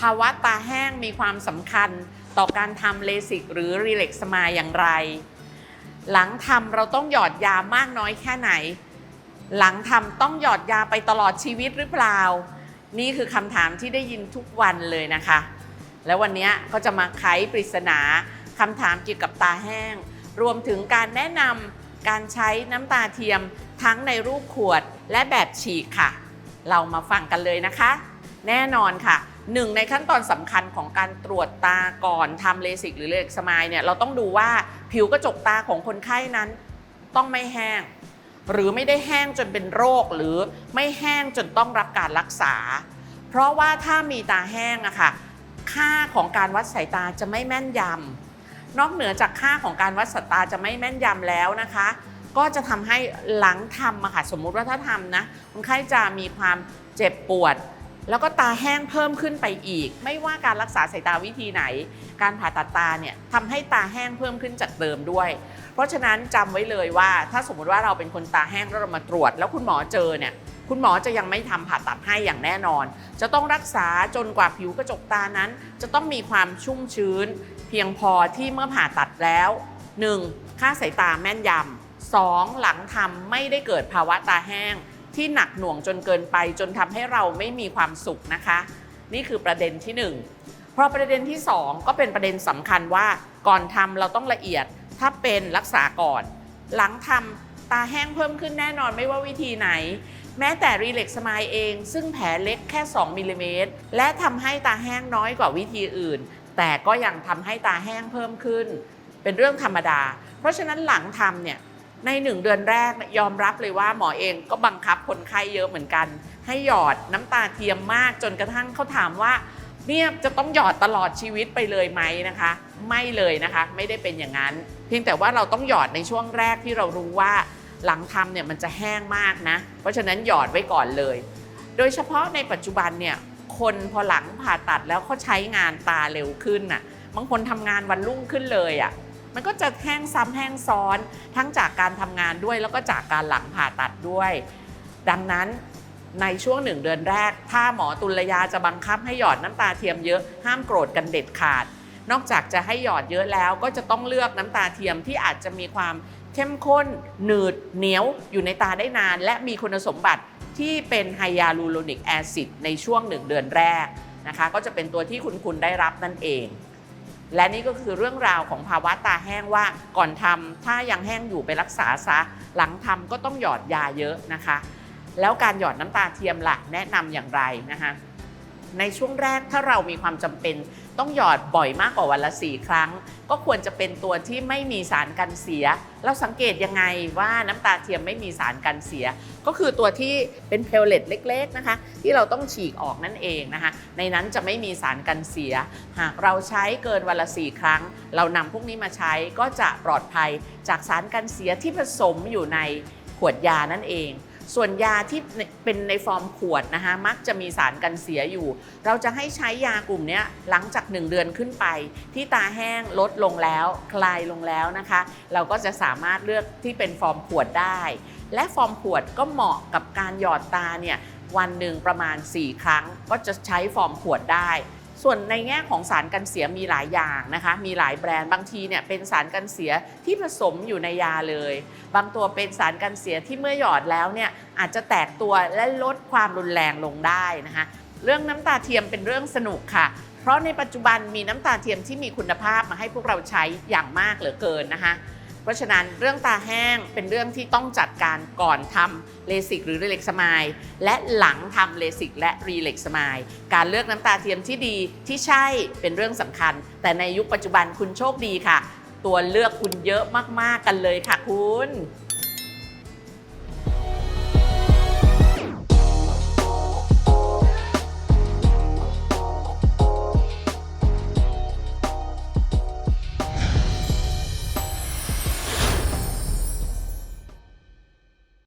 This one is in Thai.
ภาวะตาแห้งมีความสำคัญต่อการทำเลสิกหรือรีเล็กสมาอย่างไร หลังทำเราต้องหยอดยามากน้อยแค่ไหน หลังทำต้องหยอดยาไปตลอดชีวิตหรือเปล่า นี่คือคำถามที่ได้ยินทุกวันเลยนะคะ แล้ววันนี้ก็จะมาไขปริศนาคำถามเกี่ยวกับตาแห้ง รวมถึงการแนะนำการใช้น้ำตาเทียมทั้งในรูปขวดและแบบฉีกค่ะ เรามาฟังกันเลยนะคะ แน่นอนค่ะ หนึ่งในขั้นตอนสำคัญของการตรวจตาก่อนทำเลสิกหรือเลเอกสมายเนี่ยเราต้องดูว่าผิวกระจกตาของคนไข้นั้นต้องไม่แห้ง หรือไม่ได้แห้งจนเป็นโรค หรือไม่แห้งจนต้องรับการรักษา เพราะว่าถ้ามีตาแห้งอะค่ะค่าของการวัดสายตาจะไม่แม่นยำนอกเหนือจากค่าของการวัดสายตาจะไม่แม่นยำแล้วนะคะ ก็จะทำให้หลังทำอะค่ะสมมุติว่าถ้าทำนะคนไข้จะมีความเจ็บปวด แล้วก็ตาแห้งเพิ่มขึ้นไปอีก ไม่ว่าการรักษาสายตาวิธีไหน การผ่าตัดตาเนี่ยทำให้ตาแห้งเพิ่มขึ้นจากเดิมด้วย เพราะฉะนั้นจำไว้เลยว่า ถ้าสมมุติว่าเราเป็นคนตาแห้งแล้วเรามาตรวจ แล้วคุณหมอเจอเนี่ยคุณหมอจะยังไม่ทำผ่าตัดให้อย่างแน่นอน จะต้องรักษาจนกว่าผิวกระจกตานั้น จะต้องมีความชุ่มชื้น เพียงพอที่เมื่อผ่าตัดแล้ว 1. ค่าสายตาแม่นยำ 2. หลังทำไม่ได้เกิดภาวะตาแห้ง ที่หนักหน่วงจนเกินไป จนทำให้เราไม่มีความสุขนะคะ นี่คือประเด็นที่ 1 เพราะประเด็นที่ 2 ก็เป็นประเด็นสำคัญว่าก่อนทำเราต้องละเอียด ถ้าเป็นรักษาก่อน หลังทำตาแห้งเพิ่มขึ้นแน่นอนไม่ว่าวิธีไหน แม้แต่รีเล็กสมายเอง ซึ่งแผลเล็กแค่ 2มิลลิเมตรและทำให้ตาแห้งน้อยกว่าวิธีอื่น แต่ก็ยังทำให้ตาแห้งเพิ่มขึ้น เป็นเรื่องธรรมดา เพราะฉะนั้นหลังทำเนี่ย ในหนึ่งเดือนแรกยอมรับเลยว่าหมอเองก็บังคับคนไข้เยอะเหมือนกัน ให้หยอดน้ำตาเทียมมากจนกระทั่งเขาถามว่าเนี่ยจะต้องหยอดตลอดชีวิตไปเลยไหมนะคะ ไม่เลยนะคะ ไม่ได้เป็นอย่างนั้น เพียงแต่ว่าเราต้องหยอดในช่วงแรกที่เรารู้ว่าหลังทำเนี่ยมันจะแห้งมากนะ เพราะฉะนั้นหยอดไว้ก่อนเลย โดยเฉพาะในปัจจุบันเนี่ยคนพอหลังผ่าตัดแล้วเขาใช้งานตาเร็วขึ้นน่ะบางคนทำงานวันรุ่งขึ้นเลยอะ มันก็จะแห้งซ้ำแห้งซ้อน ทั้งจากการทำงานด้วย แล้วก็จากการหลังผ่าตัดด้วย ดังนั้นในช่วงหนึ่งเดือนแรก ถ้าหมอตุลยาจะบังคับให้หยอดน้ำตาเทียมเยอะ ห้ามโกรธกันเด็ดขาด นอกจากจะให้หยอดเยอะแล้ว ก็จะต้องเลือกน้ำตาเทียมที่อาจจะมีความเข้มข้น หนืด เหนียว อยู่ในตาได้นาน และมีคุณสมบัติที่เป็นไฮยาลูโรนิกแอซิดในช่วงหนึ่งเดือนแรกนะคะ ก็จะเป็นตัวที่คุณคุณได้รับนั่นเอง และนี่ก็คือเรื่องราวของภาวะตาแห้งว่าก่อนทำถ้ายังแห้งอยู่ไปรักษาซะ หลังทำก็ต้องหยอดยาเยอะนะคะ แล้วการหยอดน้ำตาเทียมล่ะแนะนำอย่างไรนะคะ ในช่วงแรกถ้าเรามีความจำเป็น ต้องหยอดบ่อยมากกว่าวันละ4ครั้ง ก็ควรจะเป็นตัวที่ไม่มีสารกันเสีย เราสังเกตยังไงว่าน้ำตาเทียมไม่มีสารกันเสีย ก็คือตัวที่เป็นเพลเลตเล็ก ๆนะคะ ที่เราต้องฉีกออกนั่นเองนะคะ ในนั้นจะไม่มีสารกันเสีย หากเราใช้เกินวันละ4ครั้ง เรานำพวกนี้มาใช้ก็จะปลอดภัยจากสารกันเสียที่ผสมอยู่ในขวดยานั่นเอง ส่วนยาที่เป็นในฟอร์มขวดนะคะมักจะมีสารกันเสียอยู่ เราจะให้ใช้ยากลุ่มนี้หลังจาก 1 เดือนขึ้นไป ที่ตาแห้งลดลงแล้ว คลายลงแล้วนะคะ เราก็จะสามารถเลือกที่เป็นฟอร์มขวดได้ และฟอร์มขวดก็เหมาะกับการหยอดตาเนี่ยวันหนึ่งประมาณ 4 ครั้งก็จะใช้ฟอร์มขวดได้ ส่วนในแง่ของสารกันเสียมีหลายอย่างนะคะ มีหลายแบรนด์บางทีเนี่ยเป็นสารกันเสียที่ผสมอยู่ในยาเลย บางตัวเป็นสารกันเสียที่เมื่อหยอดแล้วเนี่ยอาจจะแตกตัวและลดความรุนแรงลงได้นะคะ เรื่องน้ำตาเทียมเป็นเรื่องสนุกค่ะเพราะในปัจจุบันมีน้ำตาเทียมที่มีคุณภาพมาให้พวกเราใช้อย่างมากเหลือเกินนะคะ เพราะฉะนั้นเรื่องตาแห้งเป็นเรื่องที่ต้องจัดการก่อนทำเลสิกหรือรีเล็กสมายและหลังทำเลสิกและรีเล็กสมายการเลือกน้ำตาเทียมที่ดีที่ใช่เป็นเรื่องสำคัญ แต่ในยุคปัจจุบันคุณโชคดีค่ะ ตัวเลือกคุณเยอะมากๆกันเลยค่ะคุณ